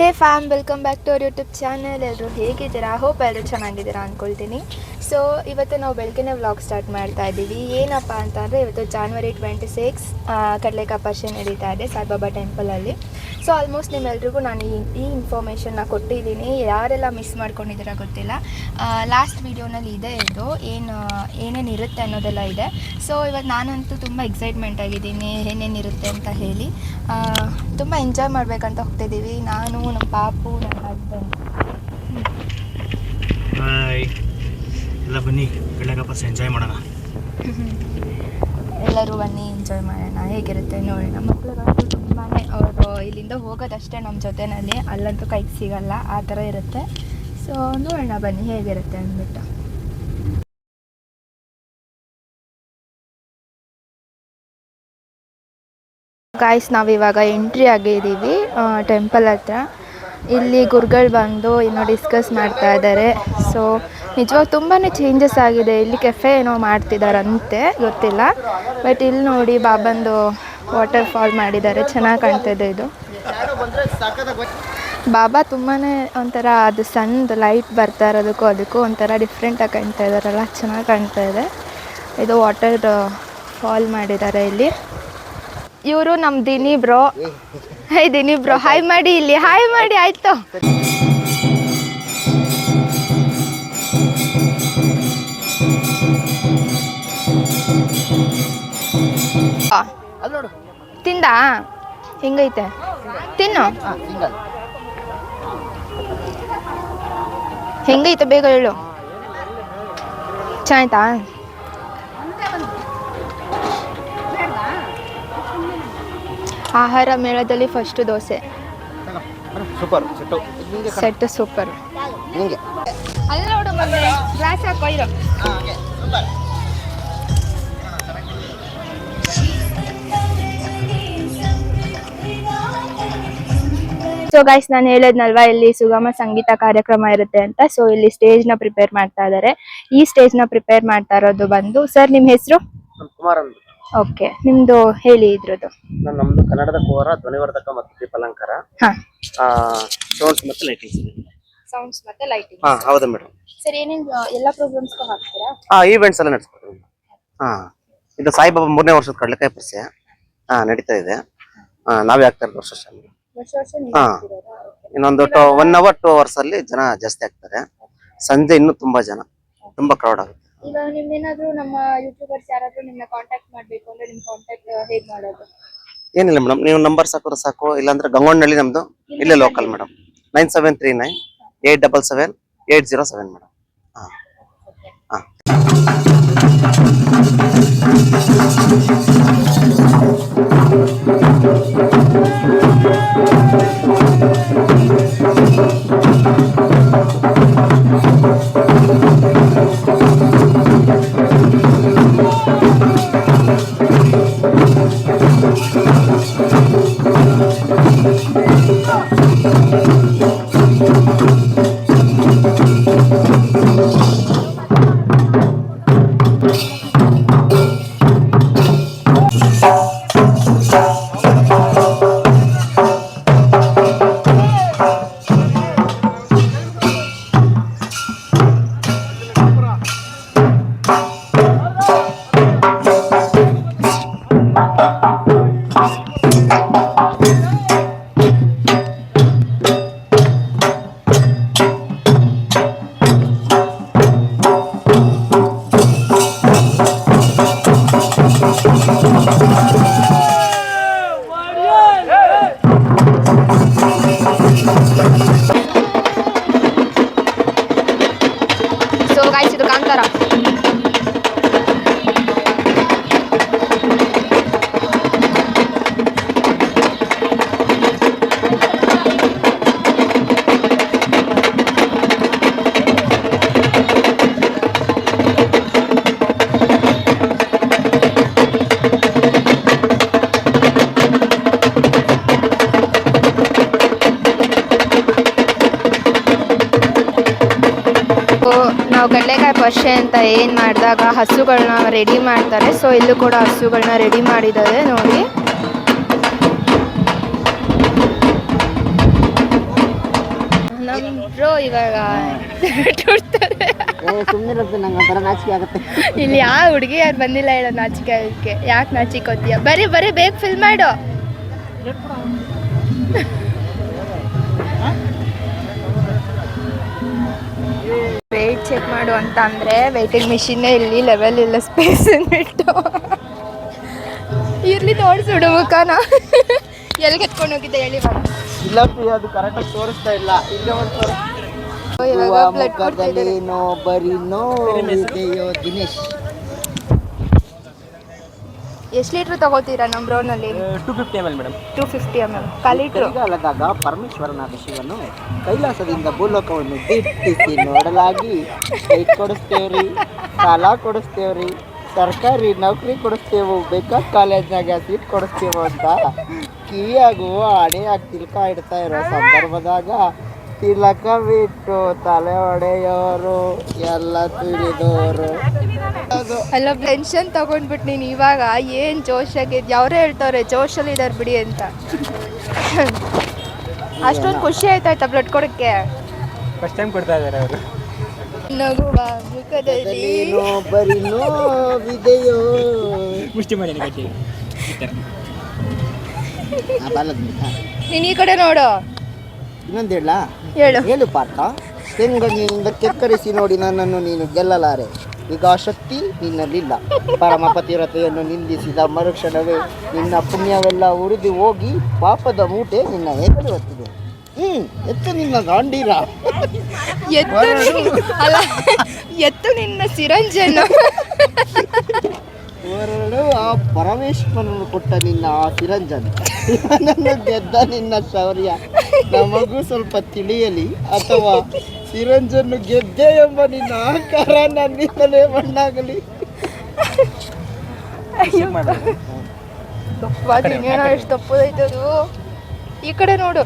Hey fam welcome back to our YouTube channel ಎಲ್ಲರೂ ಹೇಗಿದ್ದೀರಾ? Hope ಎಲ್ಲರೂ ಚೆನ್ನಾಗಿದ್ದೀರಾ ಅಂದ್ಕೊಳ್ತೀನಿ ಸೊ ಇವತ್ತು ನಾವು ಬೆಳಗ್ಗೆನೇ ವ್ಲಾಗ್ ಸ್ಟಾರ್ಟ್ ಮಾಡ್ತಾ ಇದ್ದೀವಿ. ಏನಪ್ಪ ಅಂತಂದರೆ, ಇವತ್ತು ಜಾನ್ವರಿ ಟ್ವೆಂಟಿ ಸಿಕ್ಸ್ ಕಡಲೆಕಾಯಿ ಪರ್ಷೆ ನಡೀತಾ ಇದೆ ಸಾಯಿಬಾಬಾ ಟೆಂಪಲಲ್ಲಿ ಸೊ ಆಲ್ಮೋಸ್ಟ್ ನಿಮ್ಮೆಲ್ರಿಗೂ ನಾನು ಈ ಈ ಇನ್ಫಾರ್ಮೇಷನ್ನ ಕೊಟ್ಟಿದ್ದೀನಿ. ಯಾರೆಲ್ಲ ಮಿಸ್ ಮಾಡ್ಕೊಂಡಿದ್ದೀರಾ ಗೊತ್ತಿಲ್ಲ. ಲಾಸ್ಟ್ ವೀಡಿಯೋನಲ್ಲಿ ಇದೆ ಇದು. ಏನು, ಏನೇನು ಇರುತ್ತೆ ಅನ್ನೋದೆಲ್ಲ ಇದೆ. ಸೊ ಇವತ್ತು ನಾನಂತೂ ತುಂಬ ಎಕ್ಸೈಟ್ಮೆಂಟ್ ಆಗಿದ್ದೀನಿ. ಏನೇನಿರುತ್ತೆ ಅಂತ ಹೇಳಿ. ತುಂಬ ಎಂಜಾಯ್ ಮಾಡಬೇಕಂತ ಹೋಗ್ತಿದ್ದೀವಿ. ನಾನು ನಮ್ಮ ಪಾಪು ನನ್ನ ಹಸ್ಬೆಂಡ್ ಹಾಯ್ ಎಲ್ಲ ಬನ್ನಿ ಎಂಜಾಯ್ ಮಾಡೋಣ ಎಲ್ಲರೂ ಬನ್ನಿ ಎಂಜಾಯ್ ಮಾಡೋಣ ಹೇಗಿರುತ್ತೆ ನೋಡೋಣ ಮಕ್ಕಳಿಗಂತೂ ತುಂಬಾ ಅವರು ಇಲ್ಲಿಂದ ಹೋಗೋದಷ್ಟೇ ನಮ್ಮ ಜೊತೆನಲ್ಲಿ ಅಲ್ಲಂತೂ ಕೈಗೆ ಸಿಗಲ್ಲ ಆ ಥರ ಇರುತ್ತೆ ಸೊ ನೋಡೋಣ ಬನ್ನಿ ಹೇಗಿರುತ್ತೆ ಅಂದ್ಬಿಟ್ಟು ಗಾಯ್ಸ್ ನಾವಿವಾಗ ಎಂಟ್ರಿ ಆಗಿದ್ದೀವಿ ಟೆಂಪಲ್ ಹತ್ರ. ಇಲ್ಲಿ ಗುರುಗಳು ಬಂದು ಏನೋ ಡಿಸ್ಕಸ್ ಮಾಡ್ತಾ ಇದ್ದಾರೆ ಸೊ ನಿಜವಾಗ ತುಂಬಾ ಚೇಂಜಸ್ ಆಗಿದೆ. ಇಲ್ಲಿ ಕೆಫೆ ಏನೋ ಮಾಡ್ತಿದ್ದಾರಂತೆ ಗೊತ್ತಿಲ್ಲ. ಬಟ್ ಇಲ್ಲಿ ನೋಡಿ ಬಾಬಂದು ವಾಟರ್ ಫಾಲ್ ಮಾಡಿದ್ದಾರೆ. ಚೆನ್ನಾಗಿ ಕಾಣ್ತಿದೆ ಇದು ಬಾಬಾ ತುಂಬಾ ಒಂಥರ ಅದು ಸಣ್ಣದು ಲೈಟ್ ಬರ್ತಾ ಇರೋದಕ್ಕೂ ಅದಕ್ಕೂ ಒಂಥರ ಡಿಫ್ರೆಂಟಾಗಿ ಕಾಣ್ತಾ ಇದ್ದಾರಲ್ಲ ಚೆನ್ನಾಗಿ ಕಾಣ್ತಾ ಇದೆ. ಇದು ವಾಟರ್ ಫಾಲ್ ಮಾಡಿದ್ದಾರೆ ಇಲ್ಲಿ. ಇವರು ನಮ್ಮ Dini bro. Hi Dini bro hi ಮಾಡಿ ಇಲ್ಲಿ ಹಾಯ್ ಮಾಡಿ ಆಯ್ತು. ತಿಂದ? ಹೆಂಗೈತೆ. ತಿನ್ನು. ಹೆಂಗೈತೆ ಬೇಗ ಹೇಳು. ಚೆನ್ನಾಯ್ತಾ ಆಹಾರ ಮೇಳದಲ್ಲಿ first dosa. Super. Set. Set super. ಹಿಂಗೆ ಅಲ್ಲ ನೋಡು ಗ್ಲಾಸ್ ಹಾಕೋ ಇರೋ. ಸೊ ಗೈಸ್ ನಾನು ಹೇಳದ್ನಲ್ವಾ ಇಲ್ಲಿ ಸುಗಮ ಸಂಗೀತ ಕಾರ್ಯಕ್ರಮ ಇರುತ್ತೆ ಅಂತ. ಸೊ ಇಲ್ಲಿ ಸ್ಟೇಜ್ನ ಪ್ರಿಪೇರ್ ಮಾಡ್ತಾ ಇದ್ದಾರೆ ಈ ಸ್ಟೇಜ್ನ ಪ್ರಿಪೇರ್ ಮಾಡ್ತಾ ಇರೋದು ಬಂದು ಸರ್ ನಿಮ್ ಹೆಸರು? ಕುಮಾರ್ ಓಕೆ ನಿಮ್ದು ಹೇಳಿ ಇದ್ರದ್ದು. ನಾನು ನಮ್ದು ಕನ್ನಡದ ಕೋರ ಧ್ವನಿವರ್ಧಕ ಮತ್ತು ದೀಪಾಲಂಕಾರ. ಹಾ. ಸೌಂಡ್ಸ್ ಮತ್ತು ಲೈಟಿಂಗ್ಸ್ ಸೌಂಡ್ಸ್ ಮತ್ತೆ ಲೈಟಿಂಗ್ ಹಾ ಹೌದು ಮೇಡಮ್ ಸರ್ ಏನೇನು ಎಲ್ಲ ಪ್ರೋಗ್ರಾಮ್ಸ್ಗೂ ಹಾಕ್ತೀರಾ? ಹಾ ಈವೆಂಟ್ಸ್ ಎಲ್ಲ ನಡೆಸ್ಕೊಡ್ತೀವಿ ಹಾ ಇದು ಸಾಯಿಬಾಬಾ ಮೂರನೇ ವರ್ಷದ ಕಡಲೆಕಾಯಿ ಪರಿಚಯ. ಹಾ ನಡೀತಾ ಇದೆ. ಹಾ ನಾವೇ ಆಗ್ತಾ ಇರೋದು ವರ್ಷ ವರ್ಷ. ವರ್ಷ ವರ್ಷ ನೀವು ಹಾ. ಹಾಕ್ತಿರೋದಾ? Okay. ಇನ್ನೊಂದು ಒನ್ ಅವರ್ ಟೂ ಅವರ್ಸ್ ಅಲ್ಲಿ ಜನ ಜಾಸ್ತಿ ಆಗ್ತಾರೆ. ಸಂಜೆ ಇನ್ನೂ ತುಂಬಾ ಜನ. ತುಂಬಾ ಕ್ರೌಡ್ ಆಗುತ್ತೆ. ಈಗ ನಿಮ್ದೇನಾದ್ರೂ ನಮ್ಮ ಯೂಟ್ಯೂಬರ್ಸ್ ಯಾರಾದ್ರೂ ನಿಮ್ನ ಕಾಂಟ್ಯಾಕ್ಟ್ ಮಾಡ್ಬೇಕು ಅಂದ್ರೆ ನಿಮ್ ಕಾಂಟ್ಯಾಕ್ಟ್ ಹೇಗ್ ಮಾಡೋದು? ಏನಿಲ್ಲ ಮೇಡಮ್ ನೀವು ನಂಬರ್ ಸಾಕೋರು ಸಾಕು ಇಲ್ಲಾಂದ್ರೆ ಗಂಗೊಂಡಳ್ಳಿ ನಮ್ದು. ಇಲ್ಲೇ local madam nine seven three nine eight double seven eight zero seven madam ಹಾಂ. ಹಾಂ. ಸೊ ಗಾಯ್ಸ್ ಇದು ಕಾಂತಾರ ನಾವು ಪರ್ಷೆ ಅಂತ ಏನು ಮಾಡಿದಾಗ ಹಸುಗಳನ್ನ ರೆಡಿ ಮಾಡ್ತಾರೆ. ಸೊ ಇಲ್ಲೂ ಕೂಡ ಹಸುಗಳನ್ನ ರೆಡಿ ಮಾಡಿದ್ದಾರೆ ನೋಡಿ. ಇವಾಗ ಇಲ್ಲಿ ಯಾವ ಹುಡುಗಿ ಯಾರು ಬಂದಿಲ್ಲ ಹೇಳೋ ನಾಚಿಕೆ ಯಾಕೆ ಯಾಕೆ ನಾಚಿಕೋತೀಯ ಬರೀ ಬರೀ ಬೇಗ ಫಿಲ್ ಮಾಡು. ಮಾಡು ಅಂತ ಅಂದ್ರೆ ವೆಯ್ಟಿಂಗ್ ಮಿಷಿನ್ನೇ ಇಲ್ಲಿ ಲೆವೆಲ್ ಇಲ್ಲ ಸ್ಪೇಸ್ ಬಿಟ್ಟು ಇರ್ಲಿ ತೋರಿಸ್ಬಿಡು ಮುಖಾನ. ಎಲ್ಲಿ ಕತ್ಕೊಂಡು ಹೋಗಿದ್ದೆ ಹೇಳಿ ಇಲ್ಲ ಪ್ರಿಯ ಅದು ಕರೆಕ್ಟಾಗಿ ತೋರಿಸ್ತಾ ಇಲ್ಲ. ಇಲ್ಲೇ ಒಂದು ನೋ ಬರೀ ನೋವಿದೆಯೋ ದಿನೇಶ್. ಎಷ್ಟು ಲೀಟ್ರ್ ತಗೋತೀರಾ ನಮ್ಮ ಬ್ರೌನಲ್ಲಿ? Two fifty M L madam. Two fifty M M ಕಾಲ್ ಲೀಟ್ರು ಕೈಗಾಲದಾಗ ಪರಮೇಶ್ವರನಾದ ಶಿವನು ಕೈಲಾಸದಿಂದ ಭೂಲೋಕವನ್ನು ದಿಟ್ಟಿಸಿ ನೋಡಲಾಗಿ ಕೈ ಕೊಡಿಸ್ತೇವ್ರಿ ಸಾಲ ಕೊಡಿಸ್ತೇವ್ರಿ ಸರ್ಕಾರಿ ನೌಕರಿ ಕೊಡಿಸ್ತೇವು ಬೇಕಾದ ಕಾಲೇಜ್ನಾಗ ಸೀಟ್ ಕೊಡಿಸ್ತೇವು ಅಂತ ಕಿವಿಯಾಗುವ ಹಣೆಯಾಗಿ ತಿಳ್ಕ ಇಡ್ತಾ ಇರೋ ಸಂದರ್ಭದಾಗ ತಿಲಕ ಬಿಟ್ಟು ತಲೆ ಒಡೆಯೋರು ಎಲ್ಲ ತಿಳಿದೋರು. ಅದು ಅಲ್ಲ ಟೆನ್ಷನ್ ತಗೊಂಡ್ಬಿಟ್ಟು ನೀನು ಇವಾಗ ಏನು ಜೋಶಾಗಿದ್ದು ಅವರೇ ಹೇಳ್ತವ್ರೆ ಜೋಶಲ್ಲಿ ಇದಾರೆ ಬಿಡಿ ಅಂತ. ಅಷ್ಟೊಂದು ಖುಷಿ ಆಯ್ತಾಯ್ತಾ ಬ್ಲಡ್ ಕೊಡಕ್ಕೆ? ಫಸ್ಟ್ ಟೈಮ್ ಕೊಡ್ತಾ ಇದ್ದಾರೆ ಅವರು. ನಗುವ ಮುಖದಲ್ಲಿ. ಬರೀ ನೋವಿದೆಯೋ. ಮುಷ್ಟಿ ಮಾಡಿ ಗಟ್ಟಿ. ನೀನು ಈ ಕಡೆ ನೋಡು. ಇನ್ನೊಂದು ಹೇಳ ಹೇಳು. ಹೇಳು ಹೆಂಗ ಹೆಂಗನಿಂದ ಕೆಕ್ಕರಿಸಿ ನೋಡಿ ನನ್ನನ್ನು ನೀನು ಗೆಲ್ಲಲಾರೆ. ಈಗ ಆ ಶಕ್ತಿ ನಿನ್ನಲ್ಲಿಲ್ಲ. ಪರಮ ಪತಿವ್ರತೆಯನ್ನು ನಿಂದಿಸಿದ ಮರುಕ್ಷಣವೇ ನಿನ್ನ ಪುಣ್ಯವೆಲ್ಲ ಉರಿದು ಹೋಗಿ ಪಾಪದ ಮೂಟೆ ನಿನ್ನ ಹೆಗಲು ಹೊತ್ತಿದೆ. ಹ್ಮ್ ಎತ್ತು ನಿನ್ನ ಗಾಂಡೀರ. ಎತ್ತು ನಿನ್ನ- ಅಲ್ಲ ಎತ್ತು ನಿನ್ನ ಸಿರಂಜನ್ನು ಹೊರಡು ಆ ಪರಮೇಶ್ವರನು ಕೊಟ್ಟ ನಿನ್ನ ಆ ಚಿರಂಜನ್. ನನ್ನ ಗೆದ್ದ ನಿನ್ನ ಶೌರ್ಯ. ನಮಗೂ ಸ್ವಲ್ಪ ತಿಳಿಯಲಿ. ಅಥವಾ ಚಿರಂಜನ್ನು ಗೆದ್ದೆ ಎಂಬ ನಿನ್ನ ಆಕಾರ ನನ್ನಿಂದಲೇ ಮಣ್ಣಾಗಲಿ. ಎಷ್ಟು ತಪ್ಪದೈತದು ಈ ಕಡೆ ನೋಡು.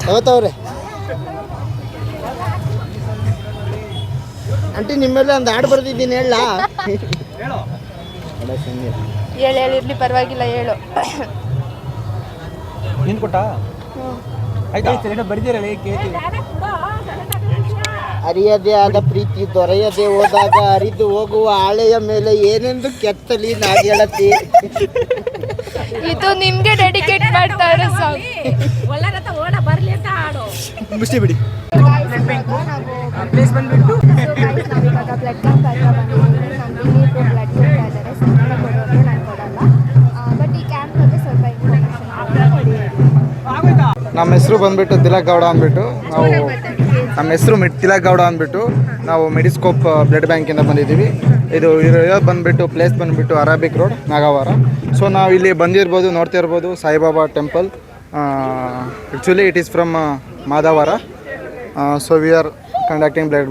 ತಗೋತವ್ರೆ ಆಂಟಿ ನಿಮ್ಮೆಲ್ಲ ಒಂದು ಹಾಡು ಬರ್ದಿದ್ದೀನಿ ಹೇಳ. ಹೇಳು. ಹೇಳಿರ್ಲಿ ಪರವಾಗಿಲ್ಲ ಹೇಳು. ನಿನ್ ಕೊಟ್ಟ? ಆಯ್ತಾ? ಏನೋ ಬರ್ದಿರಲ್ಲ ಕೇಳ್ತೀವಿ ಅರಿಯದೇ ಆದ ಪ್ರೀತಿ ದೊರೆಯದೆ ಹೋದಾಗ ಅರಿದು ಹೋಗುವ ಆಳೆಯ ಮೇಲೆ ಏನೆಂದು ಕೆತ್ತಲಿ ನಾಗೆಳತಿ. ಇದು ನಿಮ್ಗೆ ಡೆಡಿಕೇಟ್ ಮಾಡ್ತಾ ಇರೋ ಸಾಂಗ್ ಮುಷ್ಟಿ ಬಿಡಿ ಪ್ಲೇಸ್ ಬಂದ್ಬಿಟ್ಟು ನಮ್ಮ ಹೆಸರು ಬಂದ್ಬಿಟ್ಟು ತಿಲಕ್ ಗೌಡ ಅಂದ್ಬಿಟ್ಟು ನಾವು ನಮ್ಮ ಹೆಸರು ಮಿಟ್ ತಿಲಕ್ ಗೌಡ ಅಂದ್ಬಿಟ್ಟು ನಾವು ಮೆಡಿಸ್ಕೋಪ್ ಬ್ಲಡ್ ಬ್ಯಾಂಕಿಂದ ಬಂದಿದ್ದೀವಿ. ಇದು ಇರೋದು ಬಂದ್ಬಿಟ್ಟು ಪ್ಲೇಸ್ ಬಂದ್ಬಿಟ್ಟು ಅರಾಬಿಕ್ ರೋಡ್, ನಾಗವಾರ. ಸೊ ನಾವು ಇಲ್ಲಿ ಬಂದಿರ್ಬೋದು, ನೋಡ್ತಾ ಇರ್ಬೋದು, Saibaba temple. Actually it is from Madavara. So we are conducting blood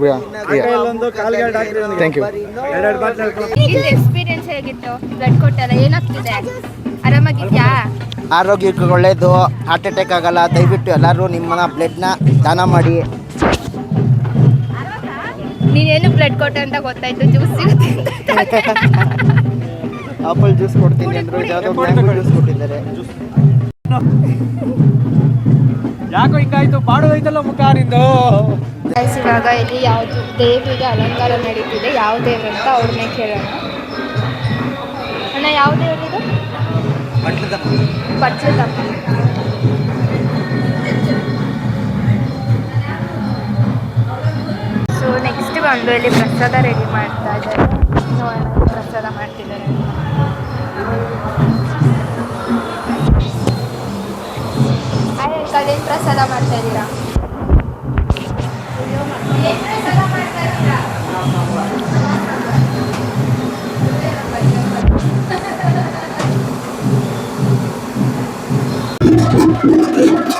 thank you experience ಹೇಗಿತ್ತು? ಬ್ಲಡ್ ಕೊಟ್ಟಲ್ಲ ಏನಾಗ್ತಿದೆ? ಆರಾಮಾಗಿದ್ಯಾ? ಆರೋಗ್ಯಕ್ಕೆ ಒಳ್ಳೇದು. ಹಾರ್ಟ್ ಅಟ್ಯಾಕ್ ಆಗಲ್ಲ. ದಯವಿಟ್ಟು ಎಲ್ಲರೂ ನಿಮ್ಮನ್ನ ಬ್ಲಡ್ನ ದಾನ ಮಾಡಿ. ನೀನೇನು ಬ್ಲಡ್ ಕೊಟ್ಟೆ ಅಂತ ಗೊತ್ತಾಯ್ತು? ಜ್ಯೂಸ್ ಆಪಲ್ ಜ್ಯೂಸ್ ಕೊಡ್ತೀನಿ ಅಂದರು. ಯಾವುದೋ ಮ್ಯಾಂಗೋ ಜ್ಯೂಸ್ ಕೊಟ್ಟಿದ್ದಾರೆ. ಯಾಕೋ ಹಿಂಗಾಯ್ತು? ಬಾಡೋದೈತಲ್ಲ ಮುಖ ನಿಂದು. Guys, ಇವಾಗ ಇಲ್ಲಿ ಯಾವುದು ದೇವಿಗೆ ಅಲಂಕಾರ ನಡೀತಿದೆ ಯಾವ ದೇವ್ರು ಅಂತ ಅವ್ರನ್ನೇ ಕೇಳೋಣ. ಅಣ್ಣ ಯಾವ ದೇವ್ರಿದು ಪಟ್ಲದಪ್ಪ. ಸೊ ನೆಕ್ಸ್ಟ್ ಬಂದು ಇಲ್ಲಿ ಪ್ರಸಾದ ರೆಡಿ ಮಾಡ್ತಾ ಇದ್ದಾರೆ. ಪ್ರಸಾದ ಮಾಡ್ತಿದ್ದಾರೆ. ಕಲ್ಲಿನ ಪ್ರಸಾದ ಮಾಡ್ತಾ ಇದ್ದೀರಾ?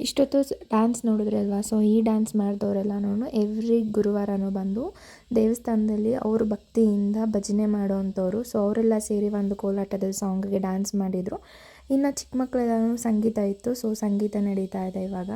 ಇಷ್ಟೊತ್ತು ಡ್ಯಾನ್ಸ್ ನೋಡಿದ್ರಿ ಅಲ್ವಾ? ಸೊ ಈ ಡ್ಯಾನ್ಸ್ ಮಾಡಿದವರೆಲ್ಲನೂ ಎವ್ರಿ ಗುರುವಾರನೂ ಬಂದು ದೇವಸ್ಥಾನದಲ್ಲಿ ಅವರು ಭಕ್ತಿಯಿಂದ ಭಜನೆ ಮಾಡೋವಂಥವ್ರು. ಸೊ ಅವರೆಲ್ಲ ಸೇರಿ ಒಂದು ಕೋಲಾಟದ ಸಾಂಗ್ಗೆ ಡ್ಯಾನ್ಸ್ ಮಾಡಿದರು. ಇನ್ನು ಚಿಕ್ಕ ಮಕ್ಕಳೆಲ್ಲ ಸಂಗೀತ ಇತ್ತು. ಸೊ ಸಂಗೀತ ನಡೀತಾ ಇದೆ ಇವಾಗ.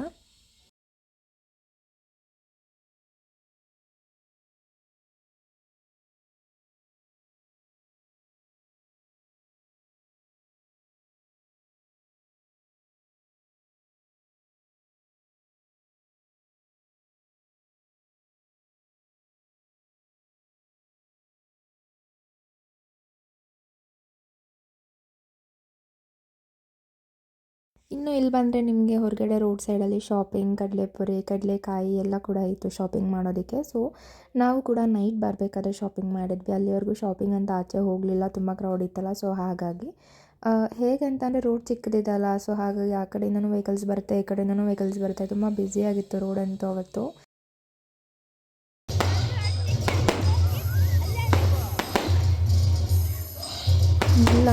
ಇನ್ನು ಇಲ್ಲಿ ಬಂದರೆ ನಿಮಗೆ ಹೊರಗಡೆ ರೋಡ್ ಸೈಡಲ್ಲಿ ಶಾಪಿಂಗ್ ಕಡಲೆಪುರಿ, ಕಡಲೆಕಾಯಿ ಎಲ್ಲ ಕೂಡ ಇತ್ತು ಶಾಪಿಂಗ್ ಮಾಡೋದಕ್ಕೆ. ಸೊ ನಾವು ಕೂಡ ನೈಟ್ ಬರಬೇಕಾದ್ರೆ ಶಾಪಿಂಗ್ ಮಾಡಿದ್ವಿ. ಅಲ್ಲಿವರೆಗೂ ಶಾಪಿಂಗ್ ಅಂತ ಆಚೆ ಹೋಗಲಿಲ್ಲ, ತುಂಬ ಕ್ರೌಡ್ ಇತ್ತಲ್ಲ ಸೊ ಹಾಗಾಗಿ ಹೇಗಂತಂದರೆ ರೋಡ್ ಚಿಕ್ಕದಿದಲ್ಲ ಸೊ ಹಾಗಾಗಿ ಆ ಕಡೆಯಿಂದನೂ ವೆಹಿಕಲ್ಸ್ ಬರುತ್ತೆ, ಈ ಕಡೆಯಿಂದನೂ ವೆಹಿಕಲ್ಸ್ ಬರುತ್ತೆ. ತುಂಬ ಬ್ಯುಸಿಯಾಗಿತ್ತು ರೋಡ್ ಅಂತೂ ಅವತ್ತು.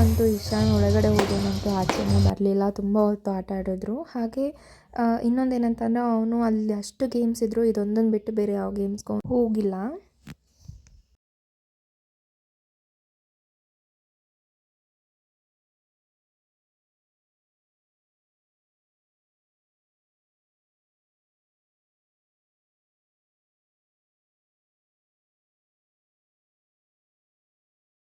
ಇಲ್ಲಂತೂ ಇಶಾನ್ ಒಳಗಡೆ ಹೋಗೋನಂತೂ ಆಚೆನೇ ಬರಲಿಲ್ಲ. ತುಂಬ ಹೊತ್ತು ಆಟ ಆಡಿದ್ರು. ಹಾಗೆ ಇನ್ನೊಂದು ಏನಂತಂದರೆ ಅವನು ಅಲ್ಲಿ ಅಷ್ಟು ಗೇಮ್ಸ್ ಇದ್ದರು ಇದೊಂದನ್ನು ಬಿಟ್ಟು ಬೇರೆ ಯಾವ ಗೇಮ್ಸ್ಗೂ ಹೋಗಿಲ್ಲ.